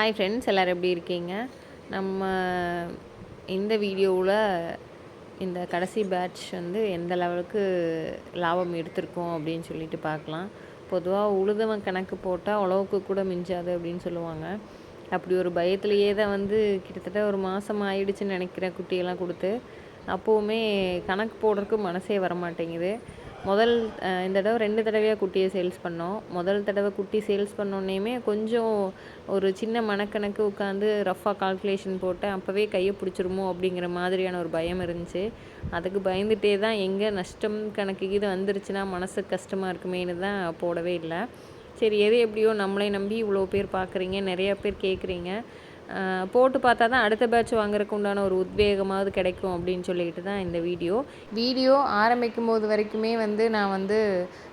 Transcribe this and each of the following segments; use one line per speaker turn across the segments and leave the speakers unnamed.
Hi friends எல்லோரும் எப்படி இருக்கீங்க? நம்ம இந்த வீடியோவில் இந்த கடைசி பேட்ச் வந்து எந்த லெவலுக்கு லாபம் எடுத்திருக்கோம் அப்படின்னு சொல்லிட்டு பார்க்கலாம். பொதுவாக உழுதவன் கணக்கு போட்டால் உழவுக்கு கூட மிஞ்சாது அப்படின்னு சொல்லுவாங்க. அப்படி ஒரு பயத்துலேயே தான் வந்து கிட்டத்தட்ட ஒரு மாதம் ஆயிடுச்சுன்னு நினைக்கிற குட்டியெல்லாம் கொடுத்து அப்போவுமே கணக்கு போடுறதுக்கு மனசே வர மாட்டேங்குது முதல் இந்த தடவை ரெண்டு தடவையாக குட்டியை சேல்ஸ் பண்ணோம். முதல் தடவை குட்டி சேல்ஸ் பண்ணோன்னேயுமே கொஞ்சம் ஒரு சின்ன மனக்கணக்கு உட்காந்து ரஃப்பாக கால்குலேஷன் போட்டேன் அப்போவே கையை பிடிச்சிருமோ அப்படிங்கிற மாதிரியான ஒரு பயம் இருந்துச்சு. அதுக்கு பயந்துட்டே தான் எங்கே நஷ்டம் கணக்கு இது வந்துருச்சுன்னா மனசு கஷ்டமாக இருக்குமேனு தான் போடவே இல்லை. சரி எது எப்படியோ நம்மளே நம்பி இவ்வளோ பேர் பார்க்குறீங்க நிறையா பேர் கேட்குறீங்க போட்டு பார்த்தா தான் அடுத்த பேட்ச் வாங்குறதுக்கு உண்டான ஒரு உத்வேகமாவது கிடைக்கும் அப்படின்னு சொல்லிட்டு தான் இந்த வீடியோ. வீடியோ ஆரம்பிக்கும் போது வரைக்குமே வந்து நான் வந்து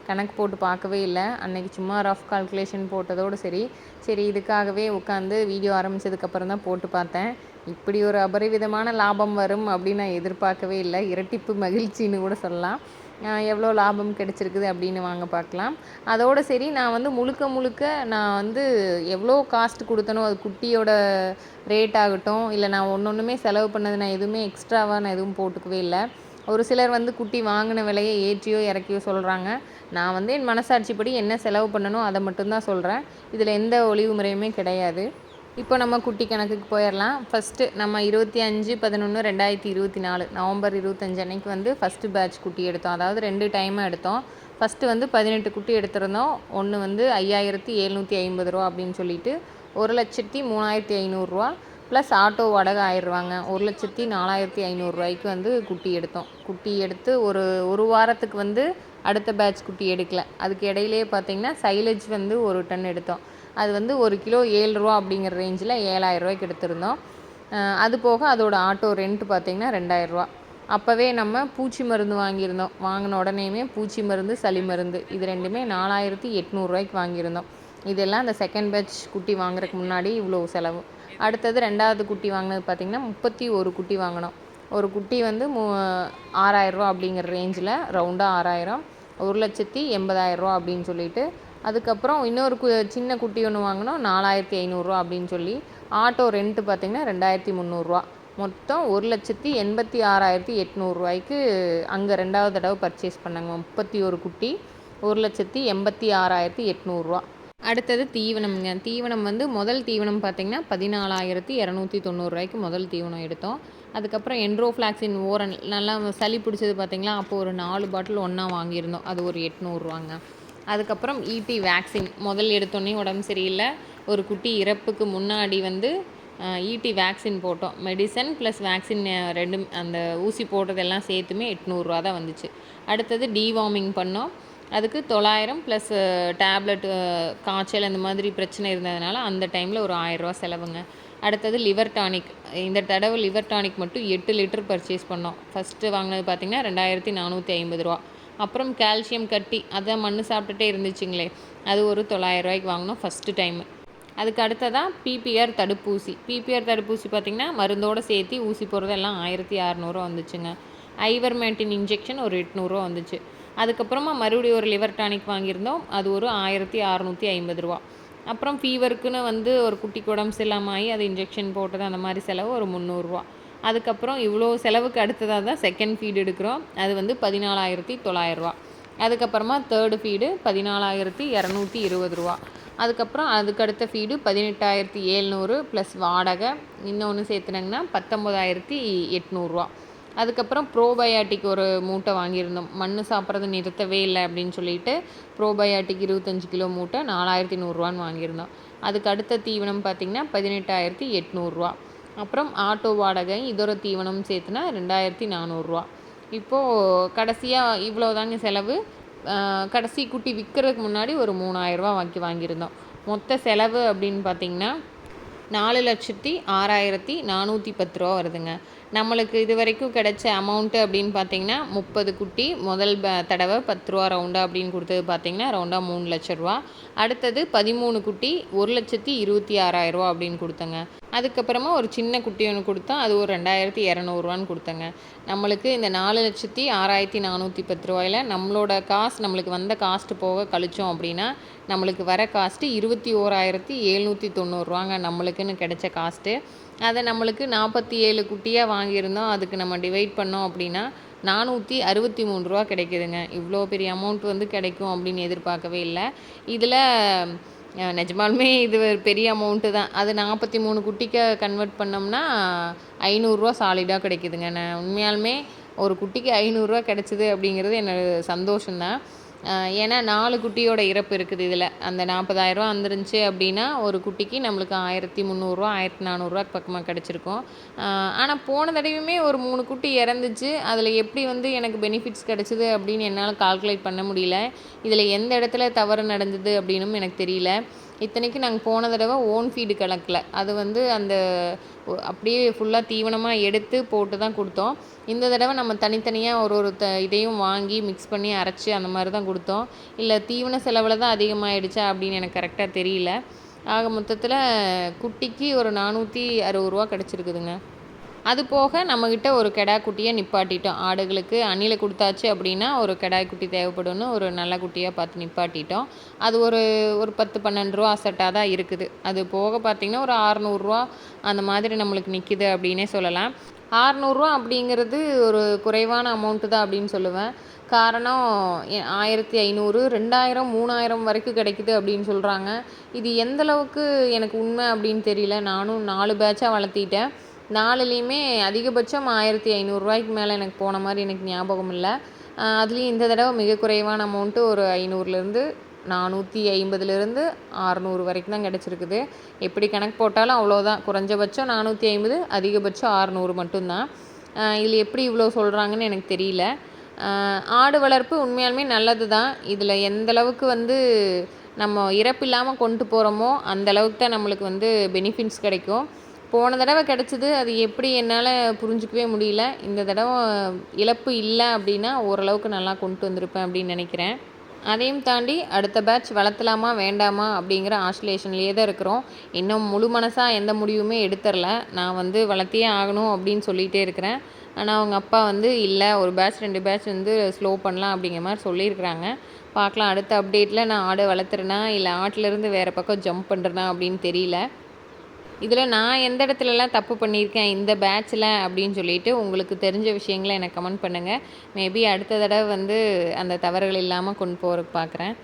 கணக்கு போட்டு பார்க்கவே இல்லை. அன்னைக்கு சும்மா ரஃப் கால்குலேஷன் போட்டதோடு சரி. சரி இதுக்காகவே உட்காந்து வீடியோ ஆரம்பித்ததுக்கப்புறம் தான் போட்டு பார்த்தேன். இப்படி ஒரு அபரிவிதமான லாபம் வரும் அப்படின்னு நான் எதிர்பார்க்கவே இல்லை. இரட்டிப்பு மகிழ்ச்சின்னு கூட சொல்லலாம். எவ்வளோ லாபம் கிடச்சிருக்குது அப்படின்னு வாங்க பார்க்கலாம். அதோடு சரி நான் வந்து முழுக்க முழுக்க நான் வந்து எவ்வளோ காஸ்ட் கொடுத்தனோ அது குட்டியோட ரேட் ஆகட்டும் இல்லை நான் ஒன்று ஒன்றுமே செலவு பண்ணது நான் எதுவுமே எக்ஸ்ட்ராவாக நான் எதுவும் போட்டுக்கவே இல்லை. ஒரு சிலர் வந்து குட்டி வாங்கின விலையை ஏற்றியோ இறக்கியோ சொல்கிறாங்க நான் வந்து என் மனசாட்சிப்படி என்ன செலவு பண்ணணும் அதை மட்டும்தான் சொல்கிறேன் இதில் எந்த ஒளிவு முறையுமே கிடையாது. இப்போ நம்ம குட்டி கணக்குக்கு போயிடலாம் ஃபஸ்ட்டு நம்ம இருபத்தி அஞ்சு பதினொன்று ரெண்டாயிரத்தி இருபத்தி நாலு நவம்பர் இருபத்தஞ்சு அன்னைக்கு வந்து ஃபஸ்ட்டு பேட்ச் குட்டி எடுத்தோம். அதாவது ரெண்டு டைமாக எடுத்தோம். ஃபஸ்ட்டு வந்து பதினெட்டு குட்டி எடுத்திருந்தோம். ஒன்று வந்து ஐயாயிரத்தி எழுநூற்றி ஐம்பது ரூபா அப்படின்னு சொல்லிட்டு ஒரு லட்சத்தி மூணாயிரத்தி ஐநூறுரூவா ப்ளஸ் ஆட்டோ வாடகை ஆயிடுவாங்க. ஒரு லட்சத்தி நாலாயிரத்தி ஐநூறுரூவாய்க்கு வந்து குட்டி எடுத்தோம். குட்டி எடுத்து ஒரு ஒரு வாரத்துக்கு வந்து அடுத்த பேட்ச் குட்டி எடுக்கல. அதுக்கு இடையிலே பார்த்திங்கன்னா சைலேஜ் வந்து ஒரு டன் எடுத்தோம். அது வந்து ஒரு கிலோ ஏழு ரூபா அப்படிங்கிற ரேஞ்சில் ஏழாயிரரூவாய்க்கு எடுத்திருந்தோம். அது போக அதோடய ஆட்டோ ரெண்ட் பார்த்திங்கன்னா ரெண்டாயிரரூவா அப்போவே நம்ம பூச்சி மருந்து வாங்கியிருந்தோம். வாங்கின உடனேயுமே பூச்சி மருந்து சளி மருந்து இது ரெண்டுமே நாலாயிரத்தி எட்நூறுரூவாய்க்கு வாங்கியிருந்தோம். இதெல்லாம் அந்த செகண்ட் பேட்ச் குட்டி வாங்குறதுக்கு முன்னாடி இவ்வளோ செலவு. அடுத்தது ரெண்டாவது குட்டி வாங்கினது பார்த்திங்கன்னா முப்பத்தி ஒரு குட்டி வாங்கினோம். ஒரு குட்டி வந்து மூ ஆறாயிரரூவா அப்படிங்கிற ரேஞ்சில் ரவுண்டாக ஆறாயிரம் ஒரு லட்சத்தி எண்பதாயிரரூவா அப்படின்னு சொல்லிட்டு அதுக்கப்புறம் இன்னொரு கு சின்ன குட்டி ஒன்று வாங்கினோம். நாலாயிரத்தி ஐநூறுரூவா அப்படின்னு சொல்லி. ஆட்டோ ரெண்ட்டு பார்த்திங்கன்னா ரெண்டாயிரத்தி முந்நூறுரூவா மொத்தம் ஒரு லட்சத்தி எண்பத்தி ஆறாயிரத்தி எட்நூறுரூவாய்க்கு அங்கே ரெண்டாவது தடவை பர்ச்சேஸ் பண்ணாங்க. முப்பத்தி ஒரு குட்டி ஒரு லட்சத்தி எண்பத்தி ஆறாயிரத்தி எட்நூறுரூவா அடுத்தது தீவனம்ங்க. தீவனம் வந்து முதல் தீவனம் பார்த்திங்கன்னா பதினாலாயிரத்தி இரநூத்தி தொண்ணூறுரூவாய்க்கு முதல் தீவனம் எடுத்தோம். அதுக்கப்புறம் என்ட்ரோஃப்ளாக்ஸின் ஓரன் நல்லா சளி பிடிச்சது பார்த்திங்களா? அப்போது ஒரு நாலு பாட்டில் ஒன்றா வாங்கியிருந்தோம். அது ஒரு எட்நூறுரூவாங்க அதுக்கப்புறம் இடி வேக்சின் முதல் எடுத்தோடனே உடம்பு சரியில்லை. ஒரு குட்டி இறப்புக்கு முன்னாடி வந்து இடி வேக்சின் போட்டோம். மெடிசன் ப்ளஸ் வேக்சின் ரெண்டும் அந்த ஊசி போடுறதெல்லாம் சேர்த்துமே எட்நூறுரூவா தான் வந்துச்சு. அடுத்தது டிவார்மிங் பண்ணோம். அதுக்கு தொள்ளாயிரம் ப்ளஸ் டேப்லெட் காய்ச்சல் அந்த மாதிரி பிரச்சனை இருந்ததுனால அந்த டைமில் ஒரு ஆயிரரூவா செலவுங்க. அடுத்தது லிவர் டானிக் இந்த தடவை லிவர் டானிக் மட்டும் எட்டு லிட்டர் பர்ச்சேஸ் பண்ணோம். ஃபஸ்ட்டு வாங்கினது பார்த்திங்கன்னா ரெண்டாயிரத்தி நானூற்றி ஐம்பது ரூபா. அப்புறம் கால்சியம் கட்டி அதை மண் சாப்பிட்டுட்டே இருந்துச்சுங்களே அது ஒரு தொள்ளாயிரம் ரூபாய்க்கு வாங்கினோம் ஃபஸ்ட்டு டைமு அதுக்கு அடுத்ததாக பிபிஆர் தடுப்பூசி. பிபிஆர் தடுப்பூசி பார்த்திங்கன்னா மருந்தோடு சேர்த்து ஊசி போடுறதெல்லாம் ஆயிரத்தி அறநூறுவா வந்துச்சுங்க. ஐவர்மேட்டின் இன்ஜெக்ஷன் ஒரு எட்நூறுவா வந்துச்சு. அதுக்கப்புறமா மறுபடியும் ஒரு லிவர் டானிக் வாங்கியிருந்தோம். அது ஒரு ஆயிரத்தி அறநூற்றி ஐம்பது ரூபா. அப்புறம் ஃபீவருக்குன்னு வந்து ஒரு குட்டி உடம்பு சரியில்லாமல் ஆகி அது இன்ஜெக்ஷன் போட்டது அந்த மாதிரி செலவு ஒரு முந்நூறுரூவா அதுக்கப்புறம் இவ்வளோ செலவுக்கு அடுத்ததாக தான் செகண்ட் ஃபீடு எடுக்கிறோம். அது வந்து பதினாலாயிரத்தி தொள்ளாயிரரூவா அதுக்கப்புறமா தேர்டு ஃபீடு பதினாலாயிரத்தி இரநூத்தி இருபது ரூபா. அதுக்கப்புறம் அதுக்கு அடுத்த ஃபீடு பதினெட்டாயிரத்தி ஏழ்நூறு ப்ளஸ் வாடகை. இன்னொன்று சேர்த்துனாங்கன்னா பத்தொம்போதாயிரத்தி எட்நூறுரூவா அதுக்கப்புறம் ப்ரோபயாட்டிக் ஒரு மூட்டை வாங்கியிருந்தோம். மண் சாப்பிட்றது நிறுத்தவே இல்லை அப்படின்னு சொல்லிட்டு ப்ரோபயாட்டிக் இருபத்தஞ்சி கிலோ மூட்டை நாலாயிரத்தி நூறுரூவான்னு வாங்கியிருந்தோம். அதுக்கு அடுத்த தீவனம் பார்த்திங்கன்னா பதினெட்டாயிரத்தி எட்நூறுரூவா அப்புறம் ஆட்டோ வாடகை இதர தீவனம் சேர்த்துனா ரெண்டாயிரத்தி நானூறுரூவா இப்போது கடைசியாக இவ்வளோ தாங்க செலவு கடைசி குட்டி விற்கிறதுக்கு முன்னாடி ஒரு மூணாயிரரூவா வாங்கி வாங்கியிருந்தோம். மொத்த செலவு அப்படின்னு பார்த்திங்கன்னா நாலு லட்சத்தி ஆறாயிரத்தி நானூற்றி பத்து ரூபா வருதுங்க. நம்மளுக்கு இது வரைக்கும் கிடைச்ச அமௌண்ட்டு அப்படின்னு பார்த்தீங்கன்னா முப்பது குட்டி முதல் தடவை பத்து ரூபா ரவுண்டாக அப்படின்னு கொடுத்தது பார்த்தீங்கன்னா ரவுண்டாக மூணு லட்ச ரூபா. அடுத்தது பதிமூணு குட்டி ஒரு லட்சத்தி இருபத்தி ஆறாயிரரூவா அப்படின்னு கொடுத்தங்க. அதுக்கப்புறமா ஒரு சின்ன குட்டி ஒன்று கொடுத்தோம். அது ஒரு ரெண்டாயிரத்தி இரநூறுவான்னு கொடுத்தேங்க. நம்மளுக்கு இந்த நாலு லட்சத்தி ஆறாயிரத்தி நானூற்றி பத்து ரூபாயில் நம்மளோட காசு நம்மளுக்கு வந்த காஸ்ட்டு போக கழிச்சோம் அப்படின்னா நம்மளுக்கு வர காஸ்ட்டு இருபத்தி ஓராயிரத்தி எழுநூற்றி தொண்ணூறுரூவாங்க நம்மளுக்குன்னு கிடைச்ச காஸ்ட்டு. அதை நம்மளுக்கு நாற்பத்தி ஏழு குட்டியாக வாங்கியிருந்தோம். அதுக்கு நம்ம டிவைட் பண்ணோம் அப்படின்னா நானூற்றி அறுபத்தி மூணு ரூபா கிடைக்குதுங்க. இவ்வளோ பெரிய அமௌண்ட் வந்து கிடைக்கும் அப்படின்னு எதிர்பார்க்கவே இல்லை. இதில் நிஜமாலுமே இது ஒரு பெரிய அமௌண்ட்டு தான். அது நாற்பத்தி மூணு குட்டிக்கு கன்வெர்ட் பண்ணோம்னா ஐநூறுரூவா சாலிடாக கிடைக்குதுங்க. நான் உண்மையாலுமே ஒரு குட்டிக்கு ஐநூறுரூவா கிடச்சிது அப்படிங்கிறது என்னோட சந்தோஷம்தான். ஏன்னா நாலு குட்டியோட இறப்பு இருக்குது இதில். அந்த நாற்பதாயிரரூவா வந்துருந்துச்சு அப்படின்னா ஒரு குட்டிக்கு நம்மளுக்கு ஆயிரத்தி முந்நூறுரூவா ஆயிரத்தி நானூறுரூவா பக்கமாக கிடச்சிருக்கும். ஆனால் போன தடவையுமே ஒரு மூணு குட்டி இறந்துச்சு. அதில் எப்படி வந்து எனக்கு பெனிஃபிட்ஸ் கிடச்சிது அப்படின்னு என்னால் கால்குலேட் பண்ண முடியல. இதில் எந்த இடத்துல தவறு நடந்தது அப்படின்னும் எனக்கு தெரியல. இத்தனைக்கும் நாங்கள் போன தடவை ஓன் ஃபீடு கணக்கில் அது வந்து அந்த அப்படியே ஃபுல்லாக தீவனமாக எடுத்து போட்டு தான் கொடுத்தோம். இந்த தடவை நம்ம தனித்தனியாக ஒரு ஒரு த இதையும் வாங்கி மிக்ஸ் பண்ணி அரைச்சி அந்த மாதிரி தான் கொடுத்தோம். இல்லை தீவன செலவில் தான் அதிகமாகிடுச்சா அப்படின்னு எனக்கு கரெக்டாக தெரியல. ஆக மொத்தத்தில் குட்டிக்கு ஒரு நானூற்றி அறுபது ரூபா கிடச்சிருக்குதுங்க. அது போக நம்மக்கிட்ட ஒரு கெடா குட்டியை நிப்பாட்டிட்டோம். ஆடுகளுக்கு அணில கொடுத்தாச்சு அப்படின்னா ஒரு கெடாய் குட்டி தேவைப்படும்னு ஒரு நல்ல குட்டியாக பார்த்து நிப்பாட்டிட்டோம். அது ஒரு ஒரு பத்து பன்னெண்டு ரூபா அசட்டாக தான் இருக்குது. அது போக பார்த்திங்கன்னா ஒரு ஆறுநூறுரூவா அந்த மாதிரி நம்மளுக்கு நிற்கிது அப்படின்னே சொல்லலாம். ஆறுநூறுவா அப்படிங்கிறது ஒரு குறைவான அமௌண்ட்டு தான் அப்படின்னு சொல்லுவேன். காரணம் ஆயிரத்தி ஐநூறு ரெண்டாயிரம் மூணாயிரம் வரைக்கும் கிடைக்குது அப்படின்னு சொல்கிறாங்க இது எந்தளவுக்கு எனக்கு உண்மை அப்படின்னு தெரியல. நானும் நாலு பேட்சாக வளர்த்திட்டேன். நாலுலேயுமே அதிகபட்சம் ஆயிரத்தி ஐநூறுரூவாய்க்கு மேலே எனக்கு போன மாதிரி எனக்கு ஞாபகம் இல்லை. அதுலேயும் இந்த தடவை மிக குறைவான அமௌண்ட்டு ஒரு ஐநூறுலேருந்து நானூற்றி ஐம்பதுலேருந்து அறநூறு வரைக்கும் தான் கிடச்சிருக்குது. எப்படி கணக்கு போட்டாலும் அவ்வளோதான் குறைஞ்சபட்சம் நானூற்றி ஐம்பது அதிகபட்சம் அறநூறு மட்டும்தான். இதில் எப்படி இவ்வளோ சொல்கிறாங்கன்னு எனக்கு தெரியல. ஆடு வளர்ப்பு உண்மையாலுமே நல்லது தான் இதில் எந்தளவுக்கு வந்து நம்ம இறப்பு இல்லாமல் கொண்டு போகிறோமோ அந்த அளவுக்கு தான் நம்மளுக்கு வந்து பெனிஃபிட்ஸ் கிடைக்கும். போன தடவை கிடச்சிது அது எப்படி என்னால் புரிஞ்சிக்கவே முடியல. இந்த தடவை இழப்பு இல்லை அப்படின்னா ஓரளவுக்கு நல்லா கொண்டு வந்திருப்பேன் அப்படின்னு நினைக்கிறேன். அதையும் தாண்டி அடுத்த பேட்ச் வளர்த்தலாமா வேண்டாமா அப்படிங்கிற ஆஸ்லேஷன்லேயே தான் இருக்கிறோம். இன்னும் முழு மனசாக எந்த முடிவுமே எடுத்துரல. நான் வந்து வளர்த்தியே ஆகணும் அப்படின்னு சொல்லிகிட்டே இருக்கிறேன். ஆனால் அவங்க அப்பா வந்து இல்லை ஒரு பேட்ச் ரெண்டு பேட்ச் வந்து ஸ்லோ பண்ணலாம் அப்படிங்கிற மாதிரி சொல்லியிருக்கிறாங்க. பார்க்கலாம் அடுத்த அப்டேட்டில் நான் ஆடு வளர்த்துறேனா இல்லை ஆட்டிலேருந்து வேறு பக்கம் ஜம்ப் பண்ணுறேனா அப்படின்னு தெரியல. இதில் நான் எந்த இடத்துலலாம் தப்பு பண்ணியிருக்கேன் இந்த பேட்சில் அப்படின்னு சொல்லிட்டு உங்களுக்கு தெரிஞ்ச விஷயங்களை எனக்கு கமெண்ட் பண்ணுங்கள் மேபி அடுத்த தடவை வந்து அந்த தவறுகள் இல்லாமல் கொண்டு போகிறதுக்கு பார்க்குறேன்.